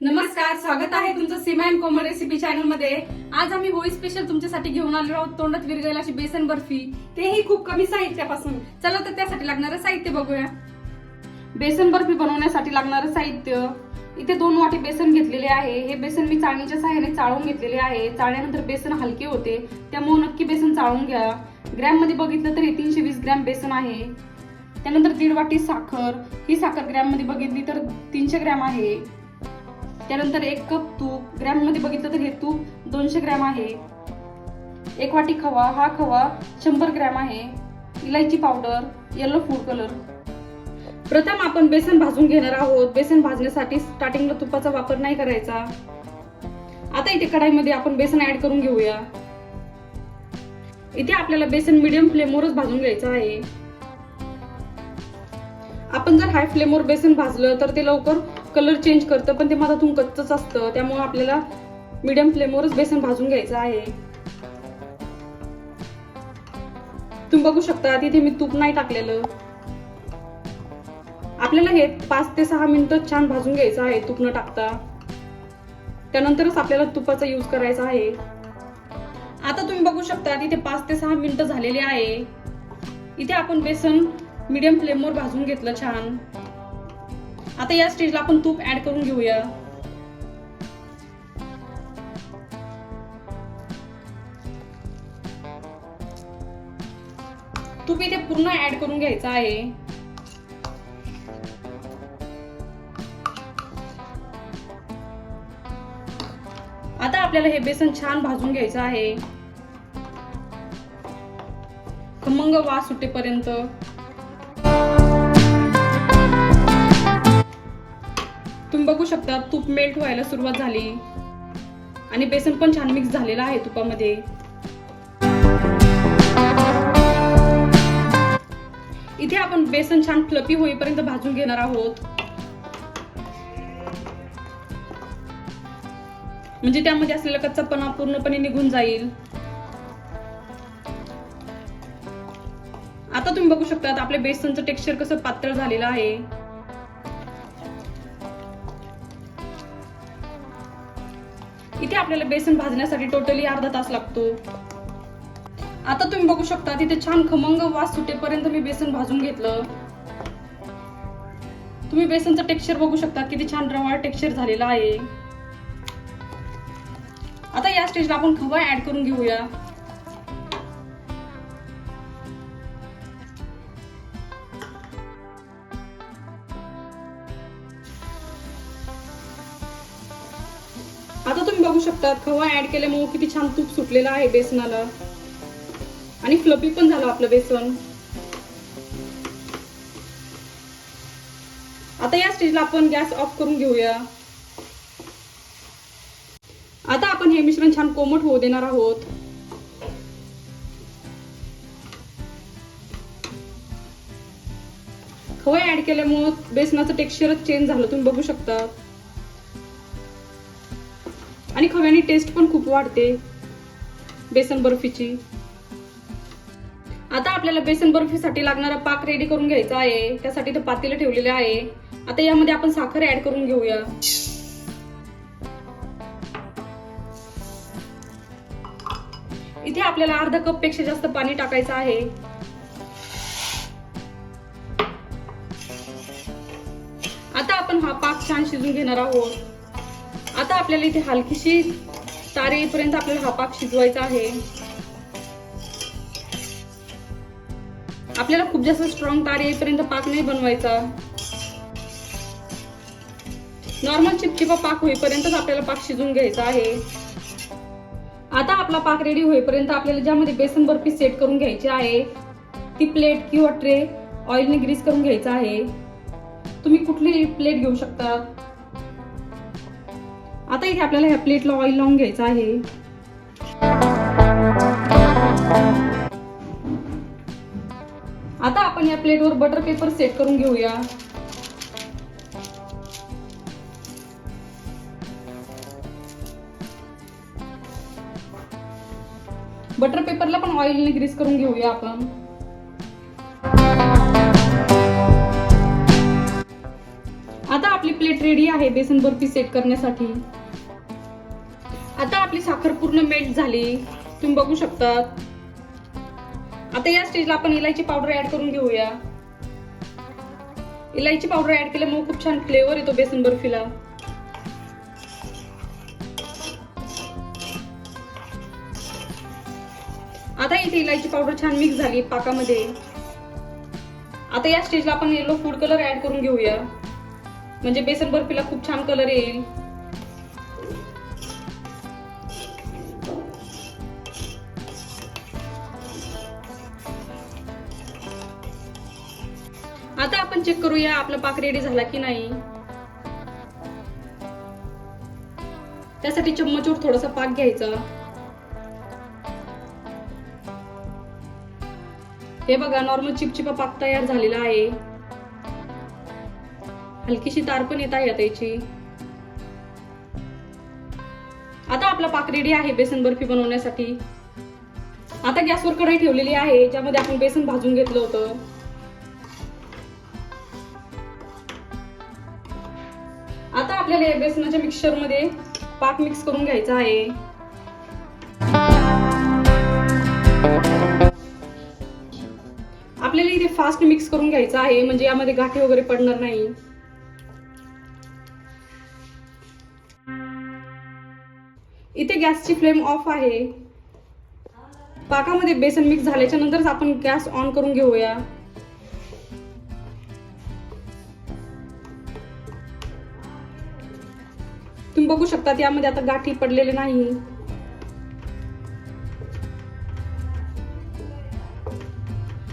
नमस्कार स्वागत आहे तुमचं सीमा अँड कोमल रेसिपी चॅनलमध्ये. आज आम्ही होळी स्पेशल तुमच्यासाठी घेऊन आलेलो आहोत तोंडात विरगेल अशी बेसन बर्फी. तेही खूप कमी साहित्यापासून. चला तर त्यासाठी लागणारं साहित्य बघूया. बेसन बर्फी बनवण्यासाठी लागणारं साहित्य. इथे दोन वाटी बेसन घेतलेले आहे. हे बेसन मी चाळणीच्या सहाय्याने चाळून घेतलेले आहे. चाळल्यानंतर बेसन हलके होते. त्यामुळे नक्की बेसन चाळून घ्या. ग्रॅममध्ये बघितलं तर हे तीनशे वीस ग्रॅम बेसन आहे. त्यानंतर दीड वाटी साखर. ही साखर ग्रॅममध्ये बघितली तर तीनशे ग्रॅम आहे. त्यानंतर एक कप तूप. ग्रॅममध्ये बघितलं तर हे तूप दोनशे ग्रॅम आहे. एक वाटी खवा. हा खवा शंभर ग्रॅम आहे. इलायची पावडर येलो फूड कलर प्रथम आपण बेसन भाजून घेणार आहोत. बेसन भाजण्यासाठी स्टार्टिंगला तुपाचा वापर नाही करायचा. आता इथे कढाईमध्ये आपण बेसन ऍड करून घेऊया. इथे आपल्याला बेसन मिडियम फ्लेमवरच भाजून घ्यायचं आहे. आपण जर हाय फ्लेमवर बेसन भाजलं तर ते लवकर कलर चेंज करतं पण ते मधातून कच्चच असतं. त्यामुळे आपल्याला मिडियम फ्लेमवरच बेसन भाजून घ्यायचं आहे. तुम्ही बघू शकता तिथे मी तूप नाही टाकलेलं. आपल्याला हे पाच ते सहा मिनिटं छान भाजून घ्यायचं आहे तूप न टाकता. त्यानंतरच आपल्याला तुपाचा यूज करायचा आहे. आता तुम्ही बघू शकता तिथे पाच ते सहा मिनिटं झालेली आहे. इथे आपण बेसन मीडियम फ्लेमवर भाजून घेतलं छान. आता या स्टेजला आपण तूप ऍड करून घेऊया. तूप इथे पूर्ण ऍड करून घ्यायचं आहे. आता आपल्याला हे बेसन छान भाजून घ्यायचं आहे. खमंग वास सुटेपर्यंत. बघू शकता तूप मेल्ट व्हायला सुरुवात झाली. आणि बेसन पण छान मिक्स झालेलं आहे तुपामध्ये. इथे आपण बेसन छान फ्लपी होईपर्यंत भाजून घेणार आहोत. म्हणजे त्यामध्ये असलेला कच्चापणा पूर्णपणे निघून जाईल. आता तुम्ही बघू शकता आपल्या बेसनचं टेक्स्चर कसं पातळ झालेलं आहे. आपल्याला बेसन भाजण्यासाठी टोटली अर्धा तास लागतो. आता तुम्ही बघू शकता तिथे छान खमंग वास सुटेपर्यंत मी बेसन भाजून घेतलं. तुम्ही बेसनचं टेक्स्चर बघू शकता किती छान रवाळ टेक्स्चर झालेला आहे. आता या स्टेजला आपण खवा ऍड करून घेऊया. आता तुम्ही बघू शकता खवा ऍड केल्यामुळे किती छान तूप सुटलेलं आहे बेसनाला. आणि फ्लपी पण झालं आपलं बेसन. आता या स्टेजला आपण गॅस ऑफ करून घेऊया. आता आपण हे मिश्रण छान कोमट होऊ देणार आहोत. खवा ऍड केल्यामुळे बेसनाचं टेक्स्चरच चेंज झालं तुम्ही बघू शकता. आणि खव्याने टेस्ट पण खूप वाढते. बेसन बर्फीची. आता आपल्याला बेसन बर्फीसाठी लागणारा पाक रेडी करून घ्यायचा आहे. त्यासाठी तर पातेलं ठेवलेले आहे. आता यामध्ये आपण साखर ऍड करून घेऊया. इथे आपल्याला अर्धा कपपेक्षा जास्त पाणी टाकायचं आहे. आता आपण हा पाक छान शिजून घेणार आहोत. आता आपल्याला इथे हलकीशी तार येईपर्यंत आपल्याला हा पाक शिजवायचा आहे. आपल्याला खूप जास्त स्ट्रॉंग तार येईपर्यंत पाक नाही बनवायचा. नॉर्मल चिपचिपा पाक होईपर्यंतच आपल्याला पाक शिजून घ्यायचा आहे. आता आपला पाक रेडी होईपर्यंत आपल्याला ज्यामध्ये बेसन बर्फी सेट करून घ्यायची आहे ती प्लेट किंवा ट्रे ऑइलने ग्रीस करून घ्यायचा आहे. तुम्ही कुठली प्लेट घेऊ शकता. आता इथे आपल्याला ह्या प्लेटला ऑइल लावून घ्यायचं आहे. आता आपण या प्लेटवर बटर पेपर सेट करून घेऊया. बटर पेपरला पण ऑइलने ग्रीस करून घेऊया आपण. आता आपली प्लेट रेडी आहे बेसन बर्फी सेट करण्यासाठी. पूर्ण मेल्ट झाली. तुम्ही बघू शकता आता या स्टेजला आपण इलायची पावडर ऍड करून घेऊया. इलायची पावडर ऍड केल्यामुळे खूप छान फ्लेवर येतो बेसन बर्फीला. आता इथे इलायची पावडर छान मिक्स झाली पाकामध्ये. आता या स्टेजला आपण येलो फूड कलर ऍड करून घेऊया. म्हणजे बेसन बर्फीला खूप छान कलर येईल. आता आपण चेक करूया आपला पाक रेडी झाला की नाही. त्यासाठी चम्मचवर थोडासा पाक घ्यायचा. हे बघा नॉर्मल चिपचिपा पाक तयार झालेला आहे. हलकीशी तार पण येत आहे त्याची आता आपला पाक रेडी आहे बेसन बर्फी बनवण्यासाठी. आता गॅसवर कढई ठेवलेली आहे ज्यामध्ये आपण बेसन भाजून घेतलं होतं. आपल्याला या बेसनाच्या मिक्सरमध्ये पाक मिक्स करून घ्यायचा आहे. आपल्याला इथे फास्ट मिक्स करून घ्यायचं आहे म्हणजे यामध्ये गाठी वगैरे पडणार नाही. इथे गॅसची फ्लेम ऑफ आहे. पाकामध्ये बेसन मिक्स झाल्याच्या नंतरच आपण गॅस ऑन करून घेऊया. तुम्ही बघू शकता यामध्ये आता गाठी पडलेले नाही.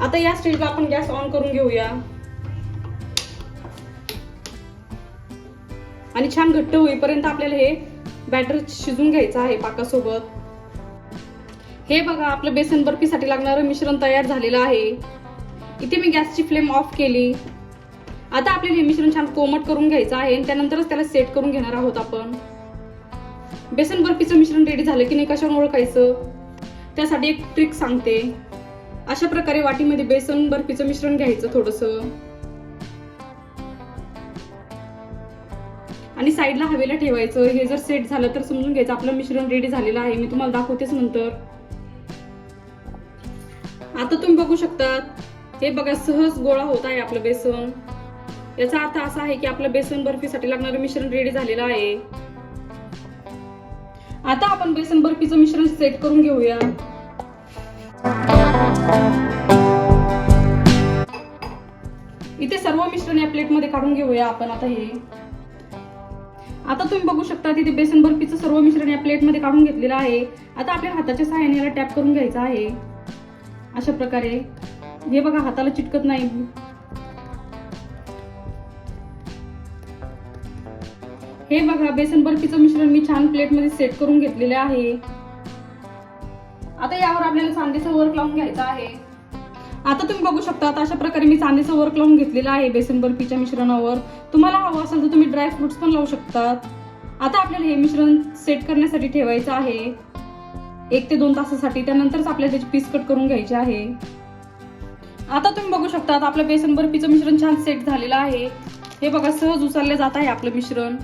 आता या स्टेजला आपण गॅस ऑन करून घेऊया. आणि छान घट्ट होईपर्यंत आपल्याला हे बॅटर शिजून घ्यायचं आहे पाकासोबत. हे बघा आपलं बेसन बर्फीसाठी लागणारं मिश्रण तयार झालेलं आहे. इथे मी गॅसची फ्लेम ऑफ केली. आता आपल्याला हे मिश्रण छान कोमट करून घ्यायचं आहे आणि त्यानंतरच त्याला सेट करून घेणार आहोत आपण. बेसन बर्फीचं मिश्रण रेडी झालं की नाही कशावर ओळखायचं? त्यासाठी एक ट्रिक सांगते. अशा प्रकारे वाटीमध्ये बेसन बर्फीचं मिश्रण घ्यायचं थोडस. आणि साईडला हवेला ठेवायचं. हे जर सेट झालं तर समजून घ्यायचं. आपलं मिश्रण रेडी झालेलं आहे. मी तुम्हाला दाखवतेच नंतर. आता तुम्ही बघू शकता हे बघा सहज गोळा होत आहे आपलं बेसन. याचा अर्थ असा आहे की आपलं बेसन बर्फीसाठी लागणारं मिश्रण रेडी झालेलं आहे. आता आपण बेसन बर्फीचं मिश्रण सेट करून घेऊया. इथे सर्व मिश्रण या प्लेटमध्ये काढून घेऊया आपण आता हे. आता तुम्ही बघू शकता तिथे बेसन बर्फीचं सर्व मिश्रण या प्लेटमध्ये काढून घेतलेलं आहे. आता आपल्या हाताच्या सहाय्याने याला टॅप करून घ्यायचं आहे. अशा प्रकारे. हे बघा हाताला चिटकत नाही. हे बघा बेसन बर्फीचं मिश्रण मी छान प्लेटमध्ये सेट करून घेतलेले आहे. आता यावर आपल्याला चांदीचं वर्क लावून घ्यायचं आहे. आता तुम्ही बघू शकता आता अशा प्रकारे मी चांदीचं वर्क लावून घेतलेलं आहे बेसन बर्फीच्या मिश्रणावर. तुम्हाला हवं असेल तर तुम्ही ड्राय फ्रुट्स पण लावू शकतात. आता आपल्याला हे मिश्रण सेट करण्यासाठी ठेवायचं आहे. एक ते दोन तासासाठी त्यानंतरच आपल्याला त्याची पीस कट करून घ्यायची आहे. आता तुम्ही बघू शकता आपलं बेसन बर्फीचं मिश्रण छान सेट झालेलं आहे. हे बघा सहज उचलले जात आहे आपलं मिश्रण.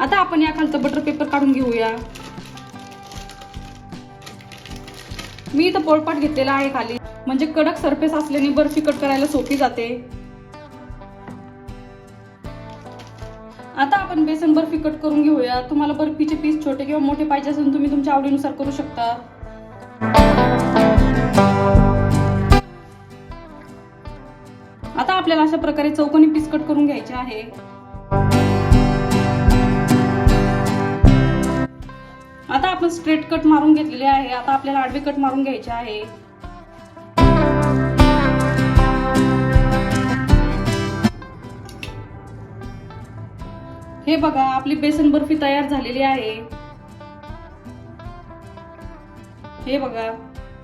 आता आपण या खालचं बटर पेपर काढून घेऊया. मी इथं पोळपाट घेतलेला आहे खाली. म्हणजे कडक सरफेस असल्याने बर्फी कट करायला सोपी जाते. आता आपण बेसन बर्फी कट करून घेऊया. तुम्हाला बर्फीचे पीस छोटे किंवा मोठे पाहिजे असेल तुम्ही तुमच्या आवडीनुसार करू शकता. आता आपल्याला अशा प्रकारे चौकोनी पीस कट करून घ्यायचे आहे. आपण स्ट्रेट कट मारून घेतलेले आहे. आता आपल्याला आडवे कट मारून घ्यायचे आहे. हे बघा आपली बेसन बर्फी तयार झालेली आहे. हे बघा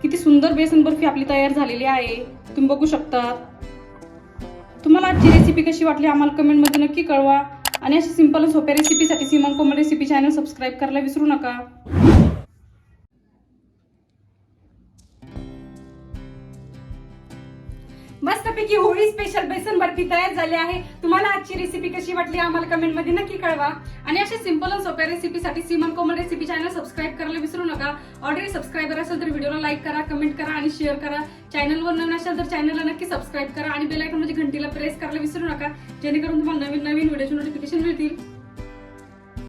किती सुंदर बेसन बर्फी आपली तयार झालेली आहे. तुम्ही बघू शकता. तुम्हाला आजची रेसिपी कशी वाटली आम्हाला कमेंटमध्ये नक्की कळवा. आणि अशा सिंपल सोप्या रेसिपीसाठी सिमन कोमल रेसिपी चॅनल सबस्क्राईब करायला विसरू नका. मस्तपैकी होळी स्पेशल बेसन बर्फी तयार झाली आहे. तुम्हाला आजची रेसिपी कशी वाटली आम्हाला कमेंटमध्ये नक्की कळवा. आणि अशा सिंपल आणि सोप्या रेसिपीसाठी Seeman Komal recipe channel subscribe करायला विसरू नका. ऑलरेडी सबस्क्रायबर असेल तर व्हिडिओला लाईक करा कमेंट करा आणि शेअर करा. चॅनलवर नवीन असेल तर चॅनलला नक्की सबस्क्राईब करा आणि बेल म्हणजे घंटीला प्रेस करायला विसरू नका. जेणेकरून तुम्हाला नवीन नवीन व्हिडिओचे नोटिफिकेशन मिळतील.